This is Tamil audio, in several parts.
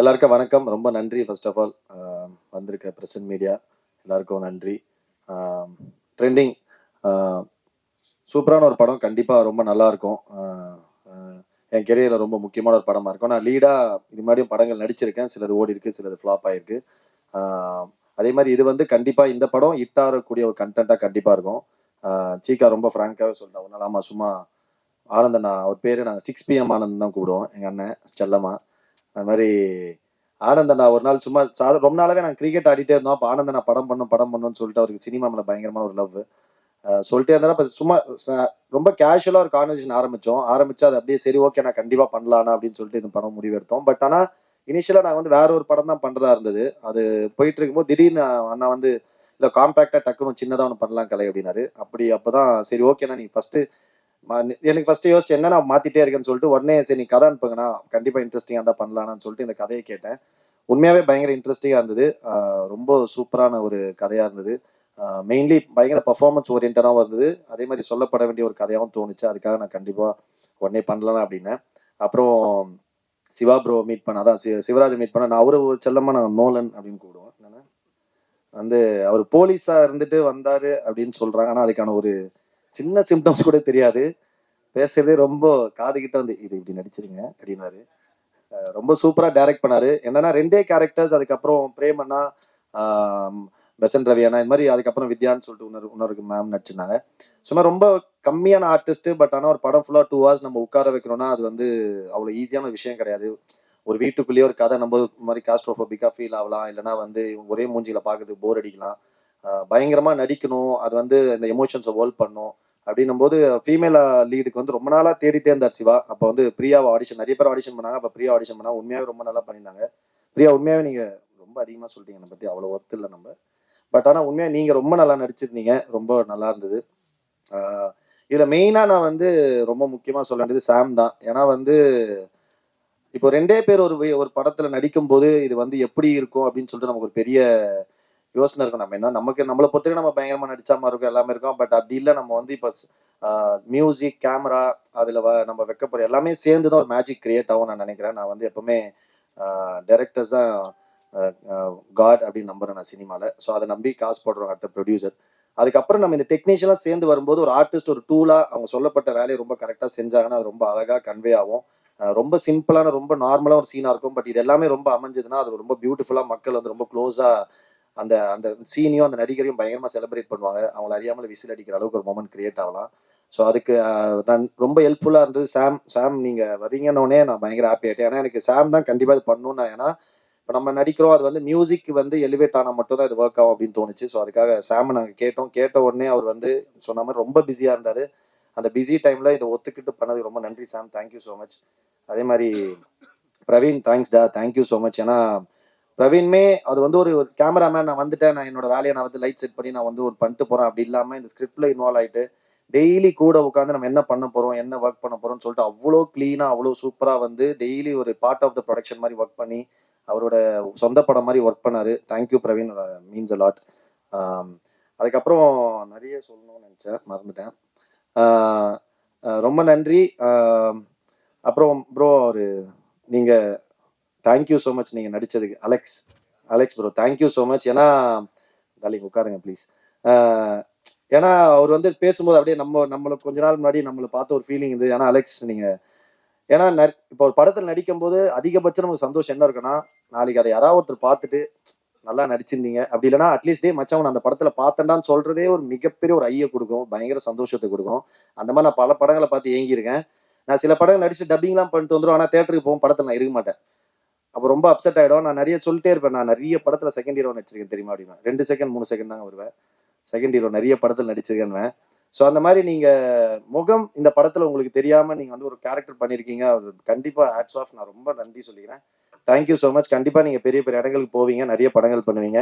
எல்லாருக்கும் வணக்கம். ரொம்ப நன்றி ஃபர்ஸ்ட் ஆஃப் ஆல் வந்திருக்க பிரசன்ட் மீடியா எல்லாருக்கும் நன்றி. ட்ரெண்டிங் சூப்பரான ஒரு படம். கண்டிப்பாக ரொம்ப நல்லா இருக்கும். என் கெரியரில் ரொம்ப முக்கியமான ஒரு படமாக இருக்கும். நான் லீடாக இது மாதிரியும் படங்கள் நடிச்சிருக்கேன். சிலது ஓடி இருக்கு சிலது ஃப்ளாப் ஆயிருக்கு. அதே மாதிரி இது வந்து கண்டிப்பாக இந்த படம் இட்டாரக்கூடிய ஒரு கண்டென்ட்டாக கண்டிப்பாக இருக்கும். சீக்கா ரொம்ப ஃப்ராங்காகவே சொல்லிட்டேன் ஒரு நாளாமா சும்மா ஆனந்தண்ணா அவர் பேர் நாங்கள் சிக்ஸ் பிஎம் ஆனந்த் தான் கூப்பிடுவோம். எங்கள் அண்ணன் செல்லம்மா. அது மாதிரி ஆனந்தண்ணா ஒரு நாள் சும்மா சாத ரொம்ப நாளாவே நாங்கள் கிரிக்கெட் ஆடிட்டே இருந்தோம். அப்போ ஆனந்தண்ணா படம் பண்ணும் படம் பண்ணணும்னு சொல்லிட்டு அவருக்கு சினிமா மேலே பயங்கரமான ஒரு லவ் சொல்லிட்டே இருந்தாலும் இப்போ சும்மா ரொம்ப கேஷுவலாக ஒரு கான்வர்சேஷன் ஆரம்பித்தோம் ஆரம்பிச்சு அது அப்படியே சரி ஓகே நான் கண்டிப்பாக பண்ணலானா அப்படின்னு சொல்லிட்டு இந்த படம் முடிவெடுத்தோம். பட் ஆனால் இனிஷியலாக நாங்கள் வந்து வேற ஒரு படம் தான் பண்ணுறதா இருந்தது. அது போயிட்டு இருக்கும்போது திடீர்னு அண்ணா வந்து இல்லை காம்பேக்டாக டக்குன்னு சின்னதாக ஒன்று பண்ணலாம் கலை அப்படின்னாரு. அப்படி அப்போ தான் சரி ஓகேண்ணா நீ ஃபஸ்ட்டு எனக்கு ஃபர்ஸ்ட் யோசிச்சு என்ன நான் மாத்திட்டே இருக்கேன்னு சொல்லிட்டு உடனே சரி நீ கதை அனுப்புங்கண்ணா. கண்டிப்பா இன்ட்ரெஸ்டிங்கா தான் பண்ணலாம்னு சொல்லிட்டு இந்த கதையை கேட்டேன். உண்மையாவே பயங்கர இன்ட்ரெஸ்டிங்காக இருந்தது. ரொம்ப சூப்பரான ஒரு கதையா இருந்தது. மெயின்லி பயங்கர பர்ஃபார்மன்ஸ் ஓரியன்டாகவும் இருந்தது. அதே மாதிரி சொல்லப்பட வேண்டிய ஒரு கதையாகவும் தோணுச்சு. அதுக்காக நான் கண்டிப்பாக உடனே பண்ணலாம் அப்படின்னேன். அப்புறம் சிவா ப்ரோ மீட் பண்ண அதான் சிவராஜ் மீட் பண்ண நான் அவரு ஒரு நான் நோலன் அப்படின்னு கூடுவோம் என்னன்னா வந்து அவர் போலீஸாக இருந்துட்டு வந்தாரு அப்படின்னு சொல்றாங்க. ஆனால் அதுக்கான ஒரு சின்ன சிம்டம்ஸ் கூட தெரியாது. பேசுறதே ரொம்ப காது கிட்ட வந்து இது இப்படி நடிச்சிருங்க அப்படின்னாரு. ரொம்ப சூப்பரா டைரக்ட் பண்ணாரு. என்னன்னா ரெண்டே கேரக்டர்ஸ் அதுக்கப்புறம் பிரேமண்ணா ஆம், பெசன் ரவி அண்ணா இந்த மாதிரி அதுக்கப்புறம் வித்யான்னு சொல்லிட்டு இன்னொரு இன்னொரு மேம் நடிச்சிருந்தாங்க. சும்மா ரொம்ப கம்மியான ஆர்டிஸ்ட் பட் ஆனால் ஒரு படம் ஃபுல்லாக டூ ஹவர்ஸ் நம்ம உட்கார வைக்கிறோம்னா அது வந்து அவ்வளோ ஈஸியான விஷயம் கிடையாது. ஒரு வீட்டுக்குள்ளேயே ஒரு கதை நம்ம மாதிரி காஸ்ட்ரோஃபோபிக்கா ஃபீல் ஆகலாம். இல்லைன்னா வந்து ஒரே மூஞ்சியில பார்க்கறது போர் அடிக்கலாம். பயங்கரமாக நடிக்கணும். அது வந்து இந்த எமோஷன்ஸை ஹோல்ட் பண்ணும். அப்படின்னும் போது ஃபீமேல் லீடுக்கு வந்து ரொம்ப நாளா தேடிட்டே இருந்தார் சிவா. அப்போ வந்து பிரியாவை ஆடிஷன் நிறைய பேர் ஆடிஷன் பண்ணாங்க. அப்போ பிரியா ஆடிஷன் பண்ணாங்க உண்மையாகவே ரொம்ப நல்லா பண்ணியிருந்தாங்க. பிரியா உண்மையாகவே நீங்க ரொம்ப அதிகமாக சொல்லிட்டீங்க நம்ம பத்தி. அவ்வளோ ஒர்த்து இல்லை நம்ம. பட் ஆனால் உண்மையாக நீங்க ரொம்ப நல்லா நடிச்சிருந்தீங்க. ரொம்ப நல்லா இருந்தது. இதில் மெயினாக நான் வந்து ரொம்ப முக்கியமாக சொல்ல வேண்டியது சாம் தான். ஏன்னா வந்து இப்போ ரெண்டே பேர் ஒரு ஒரு படத்தில் நடிக்கும் போது இது வந்து எப்படி இருக்கும் அப்படின்னு சொல்லிட்டு நமக்கு ஒரு பெரிய யோசனை இருக்கும். நம்ம என்ன நமக்கு நம்மளை பொறுத்தவரைக்கும் நம்ம பயங்கரமா நடிச்ச மாதிரி இருக்கும் எல்லாமே இருக்கும். பட் அப்படி இல்லை நம்ம வந்து இப்போ மியூசிக் கேமரா அதில் வ- நம்ம வைக்க போகிற எல்லாமே சேர்ந்து தான் ஒரு மேஜிக் கிரியேட் ஆகும் நான் நினைக்கிறேன். நான் வந்து எப்பவுமே டைரக்டர்ஸ் தான் காட் அப்படின்னு நம்புறேன் நான் சினிமாவில் ஸோ அதை நம்பி காசு போடுறோம் அடுத்த ப்ரொடியூசர் அதுக்கப்புறம் நம்ம இந்த டெக்னீஷியனாக சேர்ந்து வரும்போது ஒரு ஆர்டிஸ்ட் ஒரு டூலாக அவங்க சொல்லப்பட்ட வேலையை ரொம்ப கரெக்டாக செஞ்சாங்கன்னா அது ரொம்ப அழகாக கன்வே ஆகும். ரொம்ப சிம்பிளான ரொம்ப நார்மலாக ஒரு சீனாக இருக்கும். பட் இது எல்லாமே ரொம்ப அமைஞ்சதுன்னா அது ரொம்ப பியூட்டிஃபுல்லாக மக்கள் வந்து ரொம்ப க்ளோஸாக அந்த அந்த சீனையும் அந்த நடிகரையும் பயங்கரமாக செலிப்ரேட் பண்ணுவாங்க. அவங்கள அறியாமல் விசில் அடிக்கிற அளவுக்கு ஒரு மொமெண்ட் கிரியேட் ஆகலாம். ஸோ அதுக்கு நான் ரொம்ப ஹெல்ப்ஃபுல்லாக இருந்தது. சாம் சாம் நீங்கள் வரீங்கன்னொடனே நான் பயங்கர ஹாப்பி ஆகிட்டேன் ஏன்னா எனக்கு சாம் தான் கண்டிப்பாக இது பண்ணணும் நான் ஏன்னா இப்போ நம்ம நடிக்கிறோம் அது வந்து மியூசிக் வந்து எலிவேட் ஆனால் மட்டும் தான் இது ஒர்க் ஆகும் அப்படின்னு தோணுச்சு. ஸோ அதுக்காக சாம் நாங்கள் கேட்டோம். கேட்ட உடனே அவர் வந்து சொன்ன மாதிரி ரொம்ப பிஸியாக இருந்தார். அந்த பிஸி டைமில் இதை ஒத்துக்கிட்டு பண்ணதுக்கு ரொம்ப நன்றி சாம் தேங்க்யூ ஸோ மச் அதே மாதிரி பிரவீன் தேங்க்ஸ் டா. தேங்க்யூ ஸோ மச் ஏன்னா பிரவீன்மே அது வந்து ஒரு கேமராமேன் நான் வந்துட்டேன். நான் என்னோட வேலையை நான் வந்து லைட் செட் பண்ணி நான் வந்து ஒரு பண்ணிட்டு போறேன். அப்படி இல்லாம இந்த ஸ்கிரிப்ட்ல இன்வால்வ் ஆயிட்டு டெய்லி கூட உட்காந்து நம்ம என்ன பண்ண போறோம் என்ன ஒர்க் பண்ண போறோம்னு சொல்லிட்டு அவ்வளோ கிளீனா அவ்வளோ சூப்பரா வந்து டெய்லி ஒரு பார்ட் ஆஃப் த ப்ரொடக்ஷன் மாதிரி ஒர்க் பண்ணி அவரோட சொந்த படம் மாதிரி ஒர்க் பண்ணாரு. Thank you Praveen. Means a lot அதுக்கப்புறம் நிறைய சொல்லணும்னு நினச்சேன். மறந்துட்டேன். ரொம்ப நன்றி. அப்புறம் ப்ரோ ஒரு நீங்கள் தேங்க்யூ ஸோ மச் நீங்கள் நடித்ததுக்கு Alex Alex bro thank you so much ஏன்னா டாலிங் உட்காருங்க ப்ளீஸ் ஏன்னா அவர் வந்து பேசும்போது அப்படியே நம்ம நம்மளுக்கு கொஞ்ச நாள் முன்னாடி நம்மளை பார்த்த ஒரு ஃபீலிங் இது. ஏன்னா அலெக்ஸ் நீங்கள் ஏன்னா நற்- இப்போ ஒரு படத்தில் நடிக்கும் போது அதிகபட்சம் நமக்கு சந்தோஷம் என்ன இருக்குன்னா நாளைக்கு அதை யாராவது ஒருத்தர் பார்த்துட்டு நல்லா நடிச்சிருந்தீங்க. அப்படி இல்லைன்னா அட்லீஸ்ட் டே மச்சவன் அந்த படத்தில் பார்த்தேன்டான்னு சொல்கிறதே ஒரு மிகப்பெரிய ஒரு ஐயை கொடுக்கும். பயங்கர சந்தோஷத்தை கொடுக்கும். அந்த மாதிரி நான் பல படங்களை பார்த்து ஏங்கியிருக்கேன். நான் சில படங்கள் நடிச்சு டப்பிங்லாம் பண்ணிட்டு வந்துடும் ஆனால் தேட்டருக்கு போகும் படத்தில் நான் இருக்க மாட்டேன். அப்போ ரொம்ப அப்செட் ஆகிடும் நான் நிறைய சொல்லிட்டே இருப்பேன். நான் நிறைய படத்தில் செகண்ட் ஹீரோ நடிச்சிருக்கேன் தெரியுமா அப்படின்னா. ரெண்டு செகண்ட் மூணு செகண்ட் தாங்க வருவேன். செகண்ட் ஹீரோ நிறைய படத்தில் நடிச்சிருக்கேன் ஸோ அந்த மாதிரி நீங்கள் முகம் இந்த படத்தில் உங்களுக்கு தெரியாமல் நீங்கள் வந்து ஒரு கேரக்டர் பண்ணியிருக்கீங்க அது கண்டிப்பாக ஆட்ஸ் ஆஃப் நான் ரொம்ப நன்றி சொல்லிக்கிறேன். தேங்க்யூ ஸோ மச் கண்டிப்பாக நீங்கள் பெரிய பெரிய இடங்களுக்கு போவீங்க. நிறைய படங்கள் பண்ணுவீங்க.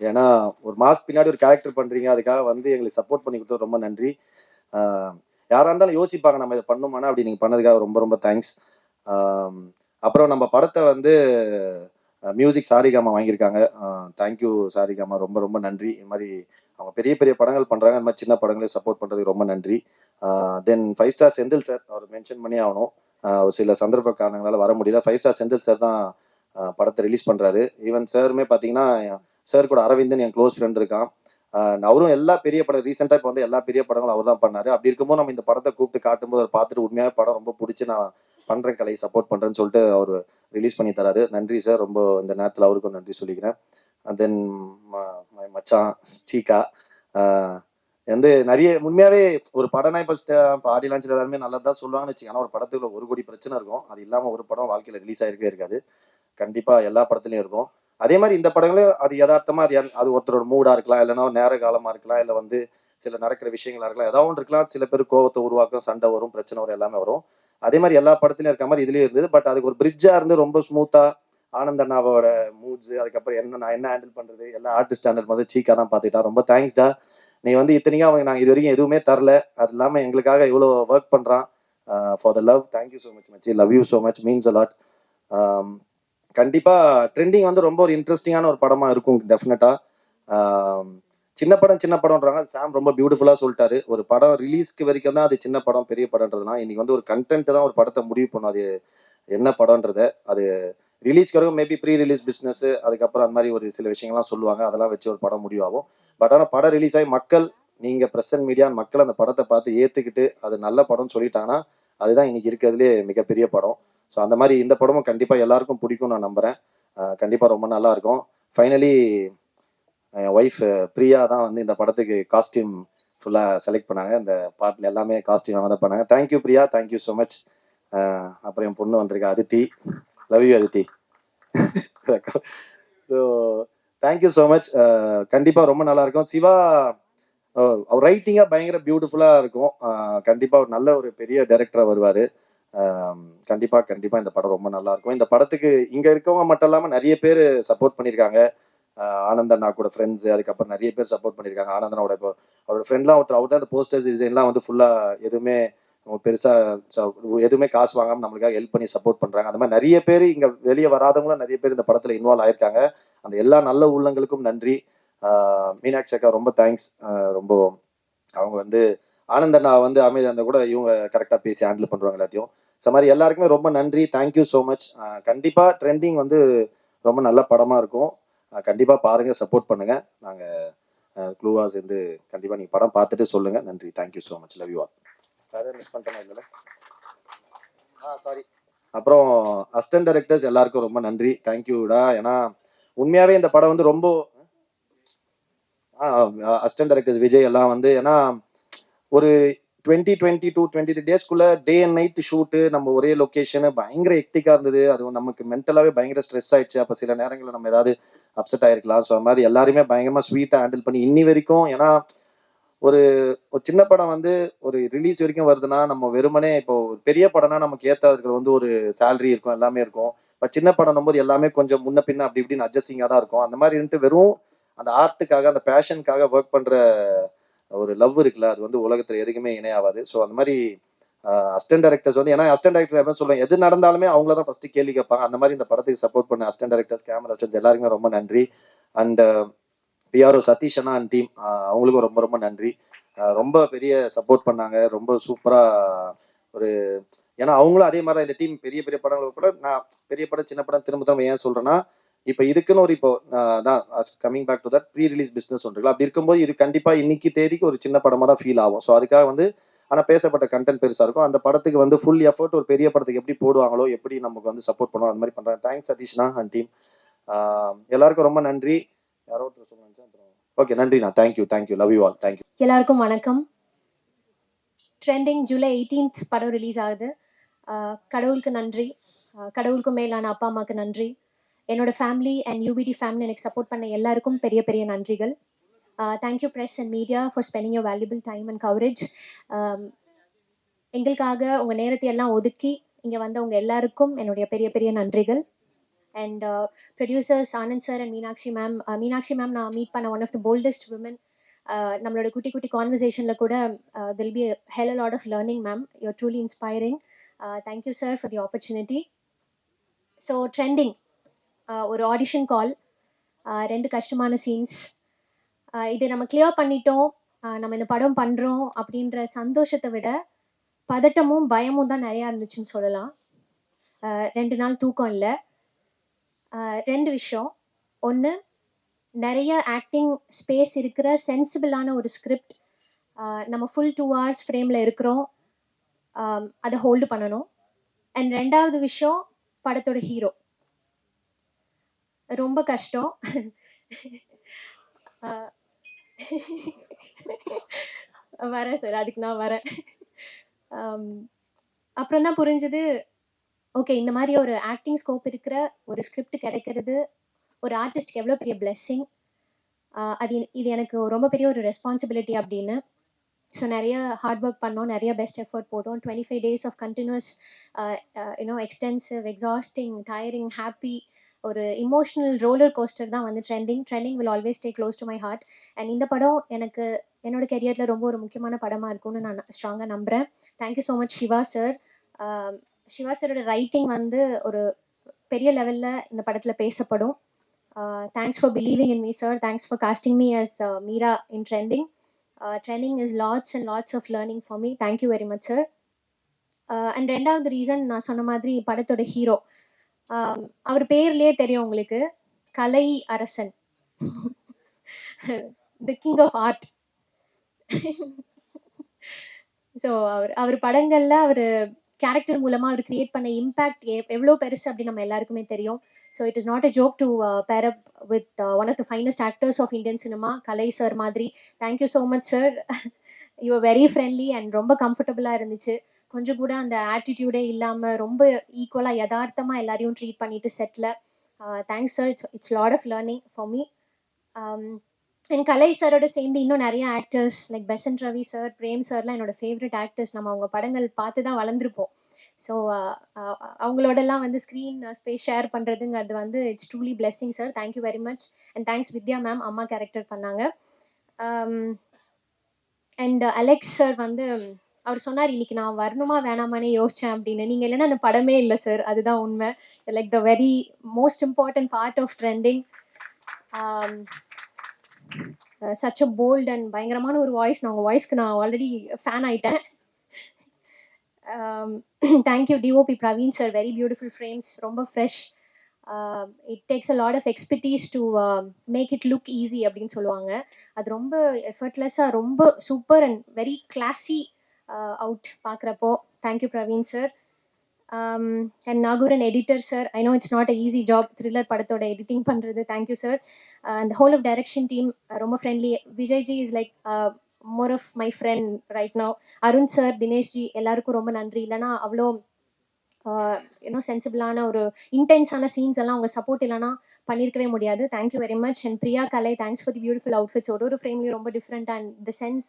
ஏன்னா ஒரு மாஸ்க் பின்னாடி ஒரு கேரக்டர் பண்ணுறீங்க அதுக்காக வந்து எங்களுக்கு சப்போர்ட் பண்ணி கொடுத்தது ரொம்ப நன்றி. யாராக இருந்தாலும் யோசிப்பாங்க. நம்ம இதை பண்ணுமானா அப்படி நீங்கள் பண்ணதுக்காக ரொம்ப ரொம்ப தேங்க்ஸ் அப்புறம் நம்ம படத்தை வந்து மியூசிக் சாரிகாமா வாங்கியிருக்காங்க. Thank you Saregama. ரொம்ப ரொம்ப நன்றி. இது மாதிரி அவங்க பெரிய பெரிய படங்கள் பண்றாங்க. அந்த மாதிரி சின்ன படங்களே சப்போர்ட் பண்ணுறதுக்கு ரொம்ப நன்றி. Then five star Senthil sir அவர் மென்ஷன் பண்ணி ஆகணும். ஒரு சில சந்தர்ப்ப காரணங்களால வர முடியல. ஃபைவ் ஸ்டார் செந்தில் சார் தான் படத்தை ரிலீஸ் பண்ணுறாரு ஈவன் சாருமே பார்த்தீங்கன்னா சார் கூட அரவிந்தன் என் க்ளோஸ் ஃப்ரெண்ட் இருக்கான். அவரும் எல்லா பெரிய படம் ரீசெண்டாக இப்போ வந்து எல்லா பெரிய படங்களும் அவர் தான் பண்ணாரு. அப்படி இருக்கும்போது நம்ம இந்த படத்தை கூப்பிட்டு காட்டும்போது அவர் பார்த்துட்டு உண்மையாக படம் ரொம்ப பிடிச்சி நான் பண்ணுறேன் கலை சப்போர்ட் பண்ணுறேன்னு சொல்லிட்டு அவர் ரிலீஸ் பண்ணி தராரு. நன்றி சார் ரொம்ப இந்த நேரத்தில் அவருக்கும் நன்றி சொல்லிக்கிறேன். தென் மச்சான் சீகா ஆஹ் வந்து நிறைய உண்மையாவே ஒரு படம்னா இப்போ இப்போ ஆடி லான்ச்சில் எல்லாருமே நல்லா தான் சொல்லுவாங்கன்னு வச்சு ஆனால் ஒரு படத்துக்குள்ள ஒரு கோடி பிரச்சனை இருக்கும். அது இல்லாமல் ஒரு படம் வாழ்க்கையில் ரிலீஸ் ஆயிருக்கவே இருக்காது. கண்டிப்பாக எல்லா படத்துலையும் இருக்கும். அதே மாதிரி இந்த படங்களும் அது யதார்த்தமாக அது அது ஒருத்தரோட மூடா இருக்கலாம். இல்லைன்னா நேர காலமா இருக்கலாம். இல்லை வந்து சில நடக்கிற விஷயங்களா இருக்கலாம். ஏதாவது ஒன்று இருக்கலாம். சில பேர் கோவத்தை உருவாக்கும் சண்டை வரும் பிரச்சனை வரும் எல்லாமே வரும். அதே மாதிரி எல்லா படத்துலையும் இருக்க மாதிரி இதுலயும் இருந்தது. பட் அதுக்கு ஒரு பிரிட்ஜா இருந்து ரொம்ப ஸ்மூத்தா ஆனந்த அண்ணாவோட மூட்ஸ் அதுக்கப்புறம் என்ன நான் என்ன ஹேண்டில் பண்றது? எல்லா ஆர்டிஸ்ட் ஹேண்டில் வந்து சீக்கா தான் பார்த்துக்கிட்டா. ரொம்ப தேங்க்ஸ்டா நீ வந்து இத்தனைக்கும் அவங்க நாங்கள் இது வரைக்கும் எதுவுமே தரல. அது இல்லாமல் எங்களுக்காக இவ்வளோ ஒர்க் பண்ணுறான் for the love thank you so much மச்சி. Love you so much means a lot கண்டிப்பாக ட்ரெண்டிங் வந்து ரொம்ப ஒரு இன்ட்ரெஸ்டிங்கான ஒரு படமாக இருக்கும் டெஃபினட்டாக சின்ன படம் சின்ன படம்ன்றாங்க. அது சாம் ரொம்ப பியூட்டிஃபுல்லாக சொல்லிட்டாரு. ஒரு படம் ரிலீஸ்க்கு வரைக்கும் தான் அது சின்ன படம் பெரிய படம்ன்றதுனா இன்னைக்கு வந்து ஒரு கண்டென்ட் தான் ஒரு படத்தை முடிவு பண்ணும். அது என்ன படம்ன்றத. அது ரிலீஸ்க்கு வரைக்கும் மேபி ப்ரீ ரிலீஸ் பிஸ்னஸ் அதுக்கப்புறம் அந்த மாதிரி ஒரு சில விஷயங்கள்லாம் சொல்லுவாங்க. அதெல்லாம் வச்சு ஒரு படம் முடிவாகும். பட் ஆனால் படம் ரிலீஸ் ஆகி மக்கள் நீங்கள் பிரசன்ட் மீடியா மக்கள் அந்த படத்தை பார்த்து ஏற்றுக்கிட்டு அது நல்ல படம்னு சொல்லிட்டாங்கன்னா அதுதான் இன்னைக்கு இருக்கிறதுலே மிகப்பெரிய படம். ஸோ அந்த மாதிரி இந்த படமும் கண்டிப்பாக எல்லாருக்கும் பிடிக்கும் நான் நம்புகிறேன் கண்டிப்பாக ரொம்ப நல்லா இருக்கும். ஃபைனலி என் ஒய்ஃப் பிரியா தான் வந்து இந்த படத்துக்கு காஸ்டியூம் ஃபுல்லாக செலக்ட் பண்ணாங்க. இந்த பாட்டில் எல்லாமே காஸ்டியூம் அவங்க தான் பண்ணாங்க thank you Priya. Thank you so much அப்புறம் என் பொண்ணு வந்திருக்கா Aditi. Love you Aditi. So thank you so much கண்டிப்பாக ரொம்ப நல்லா இருக்கும். சிவா அவர் ரைட்டிங்காக பயங்கர பியூட்டிஃபுல்லாக இருக்கும். கண்டிப்பாக ஒரு நல்ல ஒரு பெரிய டைரக்டராக வருவார். கண்டிப்பாக கண்டிப்பாக இந்த படம் ரொம்ப நல்லா இருக்கும். இந்த படத்துக்கு இங்கே இருக்கவங்க மட்டும் இல்லாமல் நிறைய பேர் சப்போர்ட் பண்ணியிருக்காங்க. ஆனந்த் அண்ணா கூட ஃப்ரெண்ட்ஸ் அதுக்கப்புறம் நிறைய பேர் சப்போர்ட் பண்ணியிருக்காங்க. ஆனந்தனோட இப்போ அவரோட ஃப்ரெண்ட்லாம் ஒருத்தர் அவர் தான் அந்த போஸ்டர்ஸ் டிசைன்லாம் வந்து ஃபுல்லாக எதுவுமே பெருசாக எதுவுமே காசு வாங்காமல் நம்மளுக்காக ஹெல்ப் பண்ணி சப்போர்ட் பண்ணுறாங்க அந்த மாதிரி நிறைய பேர் இங்கே வெளியே வராதவங்களும் நிறைய பேர் இந்த படத்தில் இன்வால்வ் ஆயிருக்காங்க. அந்த எல்லா நல்ல உள்ளங்களுக்கும் நன்றி. மீனாட்சி அக்கா ரொம்ப தேங்க்ஸ் ரொம்ப அவங்க வந்து ஆனந்த் அண்ணா வந்து அமைதி அந்த கூட இவங்க கரெக்டாக பேசி ஹேண்டில் பண்ணுறாங்க எல்லாத்தையும். ஸோ மாதிரி எல்லாருக்குமே ரொம்ப நன்றி. தேங்க்யூ ஸோ மச் கண்டிப்பாக ட்ரெண்டிங் வந்து ரொம்ப நல்ல படமாக இருக்கும். கண்டிப்பாக பாருங்கள் சப்போர்ட் பண்ணுங்கள் நாங்கள் க்ளூவாக சேர்ந்து கண்டிப்பாக நீங்கள் படம் பார்த்துட்டு சொல்லுங்கள் நன்றி. Thank you so much love you all வேறு மிஸ் பண்ணிட்டேனா இல்லை? ஆ சாரி அப்புறம் அஸ்டன் டைரக்டர்ஸ் எல்லாருக்கும் ரொம்ப நன்றி. தேங்க்யூடா ஏன்னா உண்மையாகவே இந்த படம் வந்து ரொம்ப அஸ்டன் டைரக்டர்ஸ் விஜய் எல்லாம் வந்து ஏன்னா ஒரு twenty twenty two twenty three டேஸ்க்குள்ள day and night shoot நம்ம ஒரே லொக்கேஷனு பயங்கர எக்டிக்காக இருந்தது. அது நமக்கு மென்டலாகவே பயங்கர ஸ்ட்ரெஸ் ஆயிடுச்சு. அப்போ சில நேரங்களில் நம்ம ஏதாவது அப்செட் ஆயிருக்கலாம். ஸோ அது மாதிரி எல்லாருமே பயங்கரமாக ஸ்வீட்டாக ஹேண்டில் பண்ணி இன்னி வரைக்கும் ஏன்னா ஒரு ஒரு சின்ன படம் வந்து ஒரு ரிலீஸ் வரைக்கும் வருதுன்னா நம்ம வெறுமனே இப்போ ஒரு பெரிய படம்னா நமக்கு ஏற்றதுக்கு வந்து ஒரு சேலரி இருக்கும் எல்லாமே இருக்கும். பட் சின்ன படம் போது எல்லாமே கொஞ்சம் முன்ன பின்ன அப்படி இப்படின்னு அட்ஜஸ்டிங்காக தான் இருக்கும். அந்த மாதிரி இருந்துட்டு வெறும் அந்த ஆர்ட்டுக்காக அந்த பேஷனுக்காக ஒர்க் பண்ணுற ஒரு லவ் இருக்குல்ல அது வந்து உலகத்துல எதுக்குமே இணையாவாது ஸோ அந்த மாதிரி அஸ்டன் டைரக்டர்ஸ் வந்து ஏன்னா அஸ்டன் டைரக்டர்ஸ் எப்போ சொல்லுவேன் எது நடந்தாலுமே அவங்கள தான் ஃபஸ்ட்டு கேள்வி கேட்பாங்க. அந்த மாதிரி இந்த படத்துக்கு சப்போர்ட் பண்ண அஸ்டன் டைரக்டர்ஸ் கேமரா அஸ்டன்ஸ் எல்லாருக்குமே ரொம்ப நன்றி. அண்ட் பிஆர்ஓ சதீஷ் அண்ணா அண்ட் டீம் அவங்களுக்கும் ரொம்ப ரொம்ப நன்றி. ரொம்ப பெரிய சப்போர்ட் பண்ணாங்க. ரொம்ப சூப்பராக ஒரு ஏன்னா அவங்களும் அதே மாதிரி தான் இந்த டீம் பெரிய பெரிய படங்கள் கூட நான் பெரிய படம் சின்ன படம் திரும்ப திரும்ப ஏன் சொல்கிறேன்னா இப்போ இதுக்குன்னு ஒரு இப்போ தான் தான் coming back to that pre release business ஒன்றுங்களா அப்படி இருக்கும்போது இது கண்டிப்பாக இன்னைக்கு தேதிக்கு ஒரு சின்ன படமாக தான் ஃபீல் ஆகும். ஸோ அதுக்காக வந்து ஆனால் பேசப்பட்ட கண்டென்ட் பெருசாக இருக்கும். அந்த படத்துக்கு வந்து ஃபுல் எஃபர்ட் ஒரு பெரிய படத்துக்கு எப்படி போடுவாங்களோ எப்படி நமக்கு வந்து சப்போர்ட் பண்ணுவோம் அந்த மாதிரி பண்ணுறாங்க தேங்க்ஸ் சதீஷ்னா அண்ட் டீம் எல்லாருக்கும் ரொம்ப நன்றி. யாரோ ஒருத்தர் சொன்னாங்க ஓகே நன்றிண்ணா thank you thank you love you all thank you எல்லாருக்கும் வணக்கம். ட்ரெண்டிங் ஜூலை எயிட்டீன்த் படம் ரிலீஸ் ஆகுது. கடவுளுக்கு நன்றி. கடவுளுக்கு மேலான அப்பா அம்மாவுக்கு நன்றி. என்னோட ஃபேமிலி அண்ட் யூபிடி ஃபேமிலி எனக்கு சப்போர்ட் பண்ண எல்லாருக்கும் பெரிய பெரிய நன்றிகள். Thank you press and media for spending your valuable time and coverage எங்களுக்காக உங்கள் நேரத்தை எல்லாம் ஒதுக்கி இங்கே வந்த உங்கள் எல்லாருக்கும் என்னுடைய பெரிய பெரிய நன்றிகள். And producers Anand sir and Meenakshi ma'am Meenakshi ma'am நான் மீட் பண்ண one of the boldest women நம்மளோட குட்டி குட்டி கான்வர்சேஷனில் கூட தில் B Hell a lot of learning ma'am you're truly inspiring thank you sir for the opportunity so Trending ஒரு ஆடிஷன் கால் ரெண்டு கஷ்டமான சீன்ஸ் இதை நம்ம கிளியர் பண்ணிட்டோம். நம்ம இந்த படம் பண்ணுறோம் அப்படின்ற சந்தோஷத்தை விட பதட்டமும் பயமும் தான் நிறையா இருந்துச்சுன்னு சொல்லலாம். ரெண்டு நாள் தூக்கம் இல்லை. ரெண்டு விஷயம். ஒன்று நிறைய ஆக்டிங் ஸ்பேஸ் இருக்கிற சென்சிபிளான ஒரு ஸ்கிரிப்ட் நம்ம ஃபுல் டூ ஹவர்ஸ் ஃப்ரேமில் இருக்கிறோம். அதை ஹோல்டு பண்ணணும். அண்ட் ரெண்டாவது விஷயம் படத்தோட ஹீரோ ரொம்ப கஷ்டம். வரேன் சார் அதுக்கு நான் வரேன். அப்புறம் தான் புரிஞ்சுது ஓகே இந்த மாதிரி ஒரு ஆக்டிங் ஸ்கோப் இருக்கிற ஒரு ஸ்கிரிப்ட் கிடைக்கிறது ஒரு ஆர்டிஸ்ட்க்கு எவ்வளோ பெரிய பிளெஸ்ஸிங் அது இது எனக்கு ரொம்ப பெரிய ஒரு ரெஸ்பான்சிபிலிட்டி அப்படின்னு. ஸோ நிறைய ஹார்ட் ஒர்க் பண்ணோம் நிறைய பெஸ்ட் எஃபர்ட் போட்டோம். Twenty five days of continuous you know extensive exhausting tiring happy ஒரு இமோஷனல் ரோலர் கோஸ்டர் தான் வந்து Trending Trending will always stay close to my heart and இந்த படம் எனக்கு என்னோட கெரியரில் ரொம்ப ஒரு முக்கியமான படமாக இருக்கும்னு நான் ஸ்ட்ராங்காக நம்புகிறேன் thank you so much Siva sir Siva சாரோட ரைட்டிங் வந்து ஒரு பெரிய லெவலில் இந்த படத்தில் பேசப்படும். Thanks for believing in me sir thanks for casting me as Meera in Trending Trending is lots and lots of learning for me thank you very much sir and ரெண்டாவது ரீசன் நான் சொன்ன மாதிரி படத்தோட ஹீரோ அவர் பேர்லேயே தெரியும் உங்களுக்கு. Kalai Arasan. The king of art so அவர் அவர் படங்களில் அவர் கேரக்டர் மூலமாக அவர் கிரியேட் பண்ண இம்பேக்ட் எவ்வளோ பெருசு அப்படி நம்ம எல்லாருக்குமே தெரியும். So it is not a joke to pair up with one of the finest actors of Indian cinema Kalai sir மாதிரி. Thank you so much sir you very friendly and ரொம்ப கம்ஃபர்டபுளாக இருந்துச்சு. கொஞ்சம் கூட அந்த ஆட்டிடியூடே இல்லாமல் ரொம்ப ஈக்குவலாக யதார்த்தமாக எல்லாரையும் ட்ரீட் பண்ணிட்டு settle thanks sir it's it's lot of learning for me என் கலை சாரோட சேர்ந்து இன்னும் நிறைய actors like Besant Ravi sir Prem சார்லாம் என்னோட ஃபேவரட் ஆக்டர்ஸ் நம்ம அவங்க படங்கள் பார்த்து தான் வளர்ந்துருப்போம். ஸோ அவங்களோடலாம் வந்து ஸ்க்ரீன் ஸ்பேஸ் ஷேர் பண்ணுறதுங்கிறது வந்து it's truly blessing sir thank you very much and thanks Vidya ma'am அம்மா கேரக்டர் பண்ணாங்க. அண்ட் அலெக்ஸ் சார் வந்து அவர் சொன்னார் இன்னைக்கு நான் வரணுமா வேணாமானே யோசித்தேன் அப்படின்னு. நீங்கள் இல்லைன்னா அந்த படமே இல்லை சார் அதுதான் உண்மை. Like the very most important part of Trending such a bold and பயங்கரமான ஒரு வாய்ஸ் நான் உங்கள் வாய்ஸ்க்கு நான் ஆல்ரெடி ஃபேன் ஆயிட்டேன். Thank you DOP Praveen sir very beautiful frames ரொம்ப fresh it takes a lot of expertise to make it look easy அப்படின்னு சொல்லுவாங்க. அது ரொம்ப எஃபர்ட்லெஸ்ஸாக ரொம்ப super and very classy out பார்க்குறப்போ. Thank you Praveen sir and Nagooran editor sir I know it's not a easy job thriller படத்தோட எடிட்டிங் பண்ணுறது தேங்க்யூ சார் அந்த ஹோல் ஆஃப் டைரக்ஷன் டீம் ரொம்ப friendly Vijayji is like more of my friend right now Arun sir Dineshji எல்லாருக்கும் ரொம்ப நன்றி. இல்லைனா அவ்வளோ இன்னும் சென்சிபிளான ஒரு இன்டென்ஸான சீன்ஸ் எல்லாம் அவங்க சப்போர்ட் இல்லைனா பண்ணியிருக்கவே முடியாது. Thank you very much and Priya Kalai thanks for the beautiful outfits ஒரு ஒரு ஃப்ரேம்லேயும் ரொம்ப different and the sense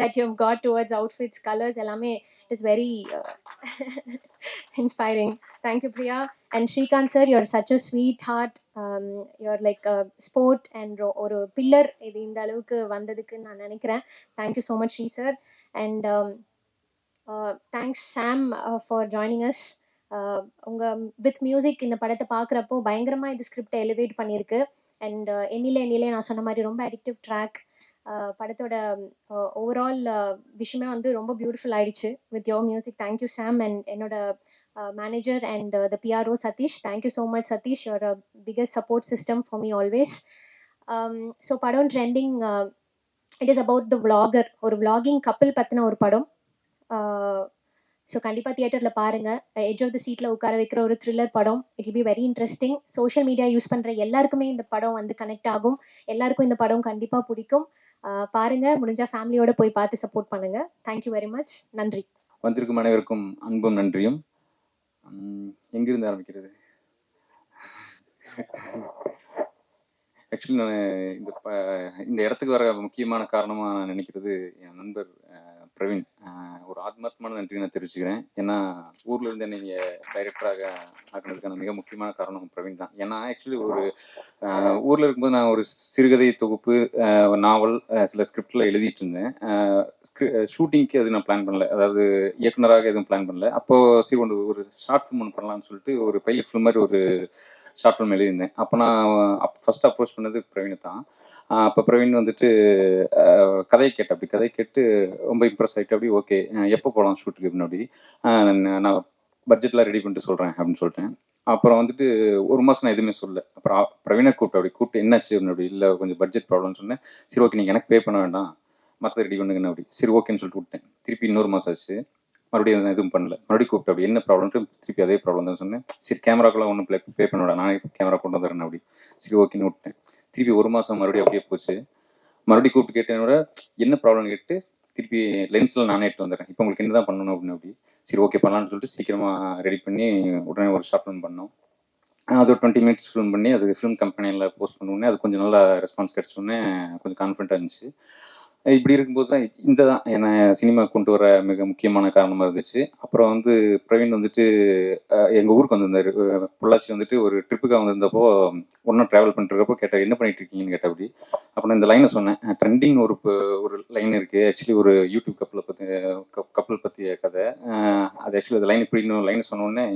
that you got towards outfits colours எல்லாமே it is very inspiring thank you Priya and Srikanth sir you're such a sweet heart you're like support and ஒரு பில்லர் இது இந்த அளவுக்கு வந்ததுக்கு நான் நினைக்கிறேன். Thank you so much Sri sir and thanks Sam for joining us உங்கள் வித் மியூசிக் இந்த படத்தை பார்க்குறப்போ பயங்கரமாக இந்த ஸ்கிரிப்டை எலிவேட் பண்ணியிருக்கு. அண்ட் uh, எண்ணிலே எண்ணிலே நான் சொன்ன மாதிரி ரொம்ப அடிக்டிவ் ட்ராக் படத்தோட ஓவரால் விஷயமே வந்து ரொம்ப பியூட்டிஃபுல் ஆயிடுச்சு. With your music thank you Sam and என்னோட manager and the PRO Satish thank you so much Satish your biggest support system for me always so படம் trending it is about the vlogger ஒரு விளாகிங் கப்பிள் பற்றின ஒரு படம். ஸோ கண்டிப்பாக தியேட்டரில் பாருங்கள் எஜ் ஆஃப் த சீட்டில் உட்கார வைக்கிற ஒரு த்ரில்லர் படம். It will be very interesting social media use பண்ணுற எல்லாருக்குமே இந்த படம் வந்து கனெக்ட் ஆகும். எல்லாருக்கும் இந்த படம் கண்டிப்பாக பிடிக்கும். பாருங்க முடிஞ்சா ஃபேமிலியோட போய் பார்த்து சப்போர்ட் பண்ணுங்க. தேங்க்யூ வெரி மச் நன்றி. வந்திருக்கும் அனைவருக்கும் அன்பும் நன்றியும். உம், எங்கிருந்து ஆரம்பிக்கிறது? ஆக்சுவலி நான் இந்த இந்த இடத்துக்கு வர முக்கியமான காரணமாக நான் நினைக்கிறது என் நண்பர் பிரவீன் ஒரு ஆத்மார்த்தமான நன்றி நான் தெரிவிச்சுக்கிறேன். ஏன்னா ஊர்ல இருந்து என்னை டைரக்டராக ஆக்குனதுக்கான மிக முக்கியமான காரணம் பிரவீன் தான். ஏன்னா ஆக்சுவலி ஒரு ஊர்ல இருக்கும்போது நான் ஒரு சிறுகதை தொகுப்பு நாவல் சில ஸ்கிரிப்ட்ல எழுதிட்டு இருந்தேன் ஷூட்டிங்க்கு அது நான் பிளான் பண்ணல. அதாவது இயக்குனராக எதுவும் பிளான் பண்ணல. அப்போ சரி ஒன்று ஒரு ஷார்ட் ஃபிலிம் ஒன்று பண்ணலாம்னு சொல்லிட்டு ஒரு பைலட் ஃபிலிம் மாதிரி ஒரு ஷார்ட் ஃபிலிம் எழுதியிருந்தேன். அப்போ நான் ஃபர்ஸ்ட் அப்ரோச் பண்ணது பிரவீன் தான். அப்போ பிரவீன் வந்துட்டு கதை கதையை கேட்ட அப்படி கதையை கேட்டு ரொம்ப இம்ப்ரெஸ் ஆகிட்டு அப்படி ஓகே எப்போ போகலாம் ஷூட்டுக்கு அப்படின்னு அப்படி நான் பட்ஜெட்லாம் ரெடி பண்ணிட்டு சொல்கிறேன் அப்படின்னு சொல்லிட்டேன். அப்புறம் வந்துட்டு ஒரு மாதம் நான் எதுவுமே சொல்லல. அப்புறம் பிரவீனை கூப்பிட்டு அப்படி கூப்பிட்டு என்னாச்சு? அப்படின்னு அப்படி இல்லை கொஞ்சம் பட்ஜெட் ப்ராப்ளம்னு சொன்னேன். சரி ஓகே நீங்கள் எனக்கு பே பண்ண வேண்டாம். மற்ற ரெடி பண்ணுங்கன்னு அப்படி. சரி ஓகேன்னு சொல்லிட்டு விட்டேன். திருப்பி இன்னொரு மாதம் ஆச்சு. மறுபடியும் எதுவும் பண்ணல. மறுபடியும் கூப்பிட்டு அப்படி என்ன ப்ராப்ளம்ட்டு திருப்பி அதே ப்ராப்ளம் தான் சொன்னேன். சரி கேமராக்கெல்லாம் ஒன்றும் ப்ளே பே பண்ண நான் இப்போ கேமரா கொண்டு வந்துடுறேன் அப்படி. சரி ஓகேன்னு விட்டேன் திருப்பி ஒரு மாதம் மறுபடியும் அப்படியே போச்சு. மறுபடியும் கூப்பிட்டு கேட்டேனோட என்ன ப்ராப்ளம் கேட்டு திருப்பி லென்ஸில் நானே எடுத்து வந்துடுறேன். இப்போ உங்களுக்கு என்ன தான் பண்ணணும்? அப்படின்னு அப்படி. சரி ஓகே பண்ணலான்னு சொல்லிட்டு சீக்கிரமாக ரெடி பண்ணி உடனே ஒரு ஷார்ட் ஃபிலிம் பண்ணோம். அது ஒரு டுவெண்ட்டி மினிட்ஸ் ஃபிலிம் பண்ணி அது ஃபிலிம் கம்பெனியில் போஸ்ட் பண்ண அது கொஞ்சம் நல்லா ரெஸ்பான்ஸ் கிடச்சோடனே கொஞ்சம் கான்ஃபிடண்ட்டாக இருந்துச்சு. இப்படி இருக்கும்போது தான் இந்த தான் என்னை சினிமா கொண்டு வர மிக முக்கியமான காரணமாக இருந்துச்சு. அப்புறம் வந்து பிரவீன் வந்துட்டு எங்கள் ஊருக்கு வந்திருந்தார். பொள்ளாச்சி வந்துட்டு ஒரு ட்ரிப்புக்காக வந்திருந்தப்போ ஒன்றா ட்ராவல் பண்ணிட்டுருக்கப்போ கேட்டார் என்ன பண்ணிட்டு இருக்கீங்கன்னு அப்படி. அப்போ நான் இந்த லைனை சொன்னேன். ட்ரெண்டிங் ஒரு ஒரு லைன் இருக்குது ஆக்சுவலி ஒரு யூடியூப் கப்பலை பற்றி கப்பல் பற்றிய கதை. அது ஆக்சுவலி அந்த லைன் இப்படி இன்னும் லைன் சொன்னோடனே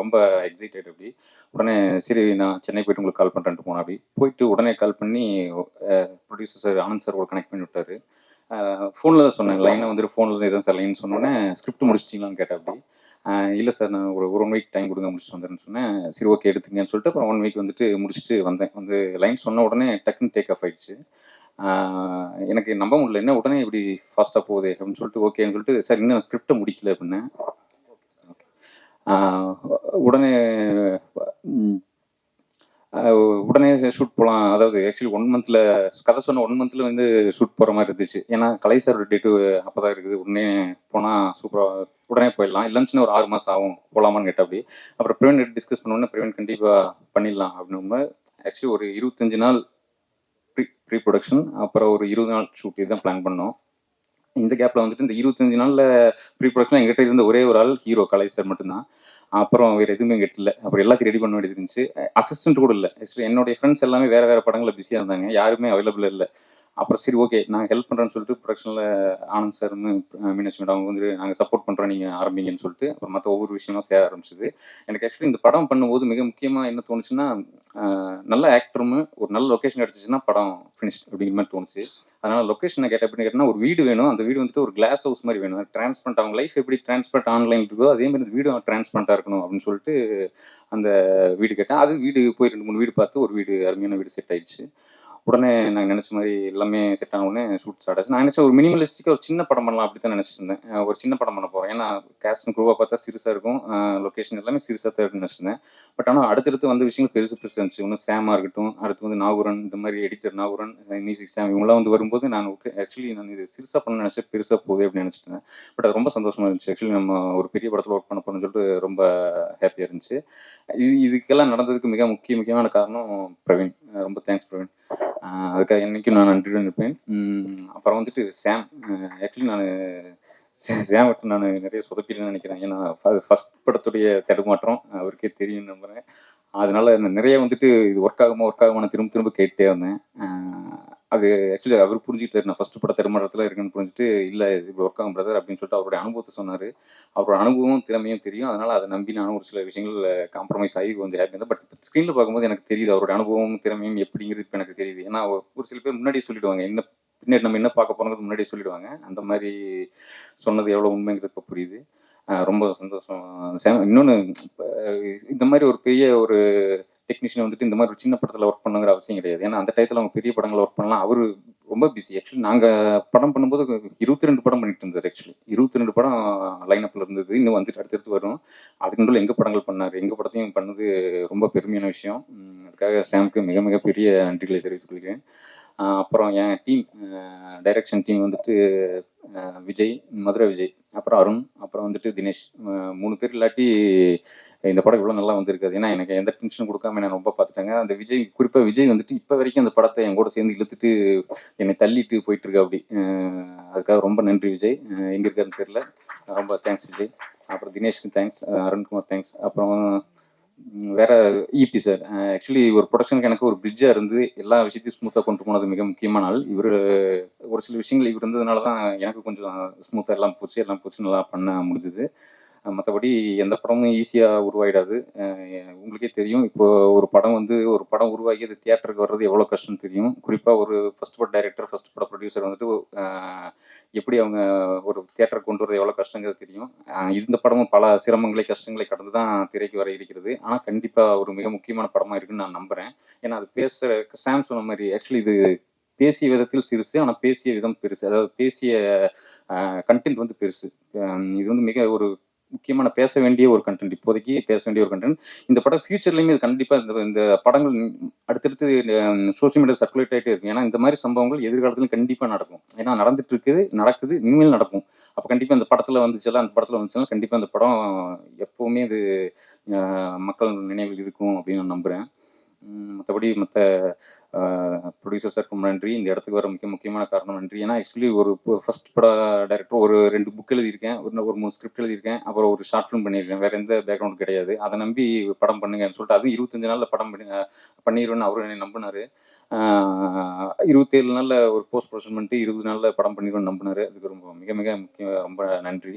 ரொம்ப எக்ஸைட்டட் அப்படி. உடனே சரி நான் சென்னை போயிட்டு உங்களுக்கு கால் பண்ணுறேன்ட்டு போனேன். அப்படி போயிட்டு உடனே கால் பண்ணி ப்ரொடியூசர் சார் ஆனந்த் சார் கூட கனெக்ட் பண்ணி விட்டாரு. ஃபோனில் தான் சொன்னேன். லைனை வந்துட்டு ஃபோனில் தான் எதுவும் சார் லைன் சொன்னோன்னே ஸ்கிரிப்ட் முடிச்சிட்டிங்களான்னு கேட்டேன் அப்படி. இல்லை சார் நான் ஒரு ஒரு ஒன் வீக் டைம் கொடுங்க முடிச்சுட்டு வந்துடுறேன்னு சொன்னேன். சரி ஓகே எடுத்துங்கன்னு சொல்லிட்டு அப்புறம் ஒன் வீக் வந்துட்டு முடிச்சுட்டு வந்தேன். வந்து லைன் சொன்ன உடனே டக்குன்னு டேக் ஆஃப் ஆயிடுச்சு. எனக்கு நம்ப முடியல. என்ன உடனே இப்படி ஃபாஸ்ட்டாக போகுது அப்படின்னு சொல்லிட்டு ஓகேன்னு சொல்லிட்டு சார் இன்னும் ஸ்கிரிப்டை முடிக்கல அப்படின்னேன். உடனே உடனே ஷூட் போகலாம் அதாவது ஆக்சுவலி ஒன் மந்த்தில் கதை சொன்ன ஒன் மந்த்தில் வந்து ஷூட் போகிற மாதிரி இருந்துச்சு. ஏன்னா கலை சார் டேட்டு அப்போ தான் இருக்குது. உடனே போனால் சூப்பராக உடனே போயிடலாம். இல்லைன்னு ஒரு ஆறு மாதம் ஆகும். போகலாமான்னு கேட்ட அப்படி அப்புறம் பிரவீன் டிஸ்கஸ் பண்ணோன்னே பிரவீன் கண்டிப்பாக பண்ணிடலாம் அப்படின்னு ஆக்சுவலி ஒரு இருபத்தஞ்சு நாள் ப்ரீ ப்ரீ ப்ரொடக்ஷன் அப்புறம் ஒரு இருபது நாள் ஷூட் தான் பிளான் பண்ணோம். இந்த கேப்பில் வந்துட்டு இந்த இருபத்தஞ்சு நாளில் ப்ரீ ப்ரொடக்ஷன் எங்கிட்ட இருந்த ஒரே ஒரு ஆள் ஹீரோ கலை சார் மட்டும்தான். அப்புறம் வேறு எதுவுமே எங்கிட்ட இல்லை. அப்புறம் எல்லாத்தையும் ரெடி பண்ண வேண்டியது இருந்துச்சு. அசிஸ்டன்ட் கூட இல்லை. ஆக்சுவலி என்னுடைய ஃப்ரெண்ட்ஸ் எல்லாமே வேறு வேறு படங்களில் பிஸியாக இருந்தாங்க. யாருமே அவைலபிள் இல்லை. அப்புறம் சரி ஓகே நான் ஹெல்ப் பண்ணுறேன்னு சொல்லிட்டு ப்ரொடக்ஷனில் ஆனந்த் சார்னு மீனாட்சி மேடம் அவங்க வந்து நாங்கள் சப்போர்ட் பண்ணுறோம் நீங்கள் ஆரம்பிங்கன்னு சொல்லிட்டு. அப்புறம் மற்ற ஒவ்வொரு விஷயமா சேர ஆரம்பிச்சது. எனக்கு ஆக்சுவலி இந்த படம் பண்ணும்போது மிக முக்கியமாக என்ன தோணுச்சுன்னா நல்ல ஆக்டரும் ஒரு நல்ல லொக்கேஷன் கிடச்சிச்சுன்னா படம் ஃபினிஷ் அப்படிங்கிற மாதிரி தோணுச்சு. அதனால் லொக்கேஷனை கேட்ட அப்படின்னு கேட்டால் ஒரு வீடு வேணும். அந்த வீடு வந்துட்டு ஒரு கிளாஸ் ஹவுஸ் மாதிரி வேணும். டிரான்ஸ்பரண்ட் அவங்க லைஃப் எப்படி டிரான்ஸ்பரண்ட் ஆன்லைன் இருக்கோ அதே மாதிரி வீடு வீடும் டிரான்ஸ்பரண்ட்டாக இருக்கணும் அப்படின்னு சொல்லிட்டு அந்த வீடு கேட்டேன். அது வீடு போய் ரெண்டு மூணு வீடு பார்த்து ஒரு வீடு அருமையான வீடு செட் ஆயிடுச்சு. உடனே நாங்கள் நினச்ச மாதிரி எல்லாமே செட் ஆன உடனே ஷூட் ஸ்டார்ட் ஆச்சு. நான் நினச்சேன் ஒரு மினிமலிஸ்டிக்காக ஒரு சின்ன படம் பண்ணலாம் அப்படி தான் நினச்சிருந்தேன் ஒரு சின்ன படம் பண்ண போகிறேன் ஏன்னா கேஸ்ட் குரூவாக பார்த்தா சிறுசாக இருக்கும். லொக்கேஷன் எல்லாமே சிறுசாக தான் நினச்சிருந்தேன் பட் ஆனால் அடுத்தடுத்து வந்த விஷயங்கள் பெருசு பெருசு இருந்துச்சு. ஒன்று சாமாக இருக்கட்டும் அடுத்து வந்து நாகூரன் இந்த மாதிரி எடிட்டர் நாகூரன் மியூசிக் சாம் இவங்களாம் வந்து வரும்போது நான் ஆக்சுவலி நான் இது சிறுசாக பண்ண நினச்சேன். பெருசாக போகுது அப்படின்னு நினச்சிட்டேன் பட் அது ரொம்ப சந்தோஷமாக இருந்துச்சு. ஆக்சுவலி நம்ம ஒரு பெரிய படத்தில் ஒர்க் பண்ண போகணும்னு சொல்லிட்டு ரொம்ப ஹாப்பியாக இருந்துச்சு. இது இதுக்கெல்லாம் நடந்ததுக்கு மிக முக்கிய முக்கியமான காரணம் பிரவீன். ரொம்ப தேங்க்ஸ் பிரவீன் அதுக்காக என்றைக்கும் நான் நன்றியுடன் இருப்பேன். அப்புறம் வந்துட்டு சாம் ஆக்சுவலி நான் சாம் விட்டு நான் நிறைய சொதப்பிடுன்னு நினைக்கிறேன். ஏன்னா ஃபர்ஸ்ட் படத்துடைய தடுமாற்றம் அவருக்கே தெரியும் நம்புறேன். அதனால நான் நிறைய வந்துட்டு இது ஒர்க் ஆகுமா ஒர்க் ஆகுமான நான் திரும்ப திரும்ப கேட்டே இருந்தேன். அது ஆக்சுவலி அவர் புரிஞ்சுக்கிட்டாரு நான் ஃபஸ்ட்டு பட திருமணத்தில் இருக்குன்னு புரிஞ்சுட்டு இல்லை இப்படி ஒர்க் ஆகும் பிரதர் அப்படின்னு சொல்லிட்டு அவருடைய அனுபவத்தை சொன்னார். அவரோட அனுபவம் திறமையும் தெரியும். அதனால் அதை நம்பி நானும் ஒரு சில விஷயங்கள் காம்ப்ரமைஸ் ஆகி கொஞ்சம் ஹாப்பி இருந்தேன். பட் ஸ்க்ரீனில் பார்க்கும்போது எனக்கு தெரியுது அவரோட அனுபவமும் திறமையும் எப்படிங்கிறது இப்போ எனக்கு தெரியுது. ஏன்னா ஒரு சில பேர் முன்னாடி சொல்லிடுவாங்க என்ன பின்னாடி நம்ம என்ன பார்க்க போகிறோங்கிறது முன்னாடியே சொல்லிடுவாங்க. அந்த மாதிரி சொன்னது எவ்வளோ உண்மைங்கிறது இப்போ புரியுது. ரொம்ப சந்தோஷம். இன்னொன்று இந்த மாதிரி ஒரு பெரிய ஒரு டெக்னீஷியன் வந்துட்டு இந்த மாதிரி ஒரு சின்ன படத்தில் ஒர்க் பண்ணுங்கிற அவசியம் கிடையாது. ஏன்னா அந்த டயத்தில் அவங்க பெரிய படங்கள் ஒர்க் பண்ணலாம். அவர் ரொம்ப பிஸி ஆக்சுவலி நாங்கள் படம் பண்ணும்போது இருபத்தி ரெண்டு படம் பண்ணிட்டு இருந்தார் ஆக்சுவலி இருபத்தி ரெண்டு படம் லைனப்பில் இருந்தது. இன்னும் வந்துட்டு அடுத்தடுத்து வரும். அதுக்கு நடுவில் எங்கள் படங்கள் பண்ணார்? எங்கள் படத்தையும் பண்ணது ரொம்ப பெருமையான விஷயம். அதுக்காக சாம்க்கு மிக மிக பெரிய நன்றிகளை தெரிவித்துக் கொள்கிறேன். அப்புறம் என் டீம் டைரக்ஷன் டீம் வந்துட்டு விஜய் மதுரை விஜய் அப்புறம் அருண் அப்புறம் வந்துட்டு தினேஷ் மூணு பேர் இல்லாட்டி இந்த படம் இவ்வளோ நல்லா வந்திருக்காது ஏன்னா எனக்கு எந்த டென்ஷன் கொடுக்காம நான் ரொம்ப பார்த்துட்டாங்க. அந்த விஜய் குறிப்பாக விஜய் வந்துட்டு இப்போ வரைக்கும் அந்த படத்தை என் கூட சேர்ந்து இழுத்துட்டு என்னை தள்ளிட்டு போயிட்டு இருக்கா அப்படி அதுக்காக ரொம்ப நன்றி விஜய். எங்கே இருக்காருன்னு தெரியல. ரொம்ப தேங்க்ஸ் விஜய். அப்புறம் தினேஷ்க்கு தேங்க்ஸ் அருண்குமார் தேங்க்ஸ் அப்புறம் வேற இபி சார் ஆக்சுவலி ஒரு ப்ரொடக்ஷனுக்கு எனக்கு ஒரு பிரிட்ஜாக இருந்து எல்லா விஷயத்தையும் ஸ்மூத்தாக கொண்டு போனது மிக முக்கியமான நாள் இவர் ஒரு சில விஷயங்கள் இவர் இருந்ததுனால தான் எனக்கு கொஞ்சம் ஸ்மூத்தாக எல்லாம் போச்சு எல்லாம் போச்சு நல்லா பண்ண முடிஞ்சுது. மற்றபடி எந்த படமும் ஈஸியாக உருவாயிடாது. உங்களுக்கே தெரியும் இப்போ ஒரு படம் வந்து ஒரு படம் உருவாகி அது தியேட்டருக்கு வர்றது எவ்வளோ கஷ்டம்னு தெரியும். குறிப்பாக ஒரு ஃபர்ஸ்ட் பட டைரக்டர் ஃபஸ்ட் பட ப்ரொடியூசர் வந்துட்டு எப்படி அவங்க ஒரு தியேட்டருக்கு கொண்டு வரது எவ்வளோ கஷ்டங்கிறது தெரியும். இந்த படமும் பல சிரமங்களை கஷ்டங்களை கடந்து தான் திரைக்கு வர இருக்கிறது. ஆனால் கண்டிப்பாக ஒரு மிக முக்கியமான படமாக இருக்குன்னு நான் நம்புகிறேன் ஏன்னா அது பேசுகிற சாம் சொன்ன மாதிரி ஆக்சுவலி இது பேசிய விதத்தில் சிறுசு ஆனால் பேசிய விதம் பெருசு. அதாவது பேசிய கண்டென்ட் வந்து பெருசு. இது வந்து மிக ஒரு முக்கியமான பேச வேண்டிய ஒரு கண்டென்ட் இப்போதைக்கு பேச வேண்டிய ஒரு கண்டென்ட் இந்த படம் ஃபியூச்சர்லையுமே இது கண்டிப்பாக இந்த இந்த படங்கள் அடுத்தடுத்து சோஷியல் மீடியா சர்க்குலேட் ஆகிட்டே இருக்கும். ஏன்னா இந்த மாதிரி சம்பவங்கள் எதிர்காலத்தில் கண்டிப்பாக நடக்கும். ஏன்னா நடந்துட்டு இருக்குது நடக்குது இனிமேல் நடக்கும். அப்போ கண்டிப்பாக இந்த படத்தில் வந்துச்சுல அந்த படத்தில் வந்துச்சுன்னா கண்டிப்பாக அந்த படம் எப்போவுமே இது மக்கள் நினைவில் இருக்கும் அப்படின்னு நான் நம்புகிறேன் மற்றபடி மற்ற ப்ரொடியூசர்ஸ் நன்றி. இந்த இடத்துக்கு வர மிக முக்கியமான காரணம் நன்றி. ஏன்னா ஆக்சுவலி ஒரு ஃபர்ஸ்ட் பட டைரக்டர் ஒரு ரெண்டு புக் எழுதியிருக்கேன். ஒரு ஒரு மூணு ஸ்கிரிப்ட் எழுதியிருக்கேன். அப்புறம் ஒரு ஷார்ட் ஃபிலிம் பண்ணியிருக்கேன். வேற எந்த பேக்ரவுண்ட் கிடையாது. அதை நம்பி படம் பண்ணுங்கன்னு சொல்லிட்டு அதுவும் இருபத்தஞ்சு நாளில் படம் பண்ணி பண்ணிடுவேன்னு அவரும் என்னை நம்பினாரு. இருபத்தேழு நாளில் ஒரு போஸ்ட் ப்ரொடக்ஷன் பண்ணிட்டு இருபது நாளில் படம் பண்ணிடுவேன்னு நம்பினாரு. அதுக்கு ரொம்ப மிக மிக முக்கிய ரொம்ப நன்றி.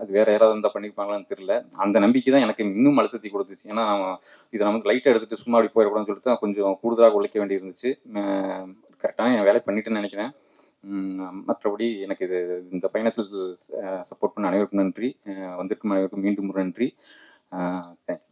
அது வேற யாராவது இருந்தால் பண்ணியிருப்பாங்களான்னு தெரியல. அந்த நம்பிக்கை தான் எனக்கு இன்னும் அழுத்தத்தை கொடுத்துச்சு. ஏன்னா இதை நமக்கு லைட்டாக எடுத்துகிட்டு சும்மா அப்படி போயிடக்கூடாதுன்னு சொல்லிட்டு தான் கொஞ்சம் கூடுதலாக உழைக்க வேண்டியிருந்துச்சு. கரெக்டாக என் வேலை பண்ணிட்டேன்னு நினைக்கிறேன். மற்றபடி எனக்கு இது இந்த பயணத்தில் சப்போர்ட் பண்ண அனைவருக்கும் நன்றி. வந்திருக்கும் அனைவருக்கும் மீண்டும் ஒரு நன்றி. தேங்க்யூ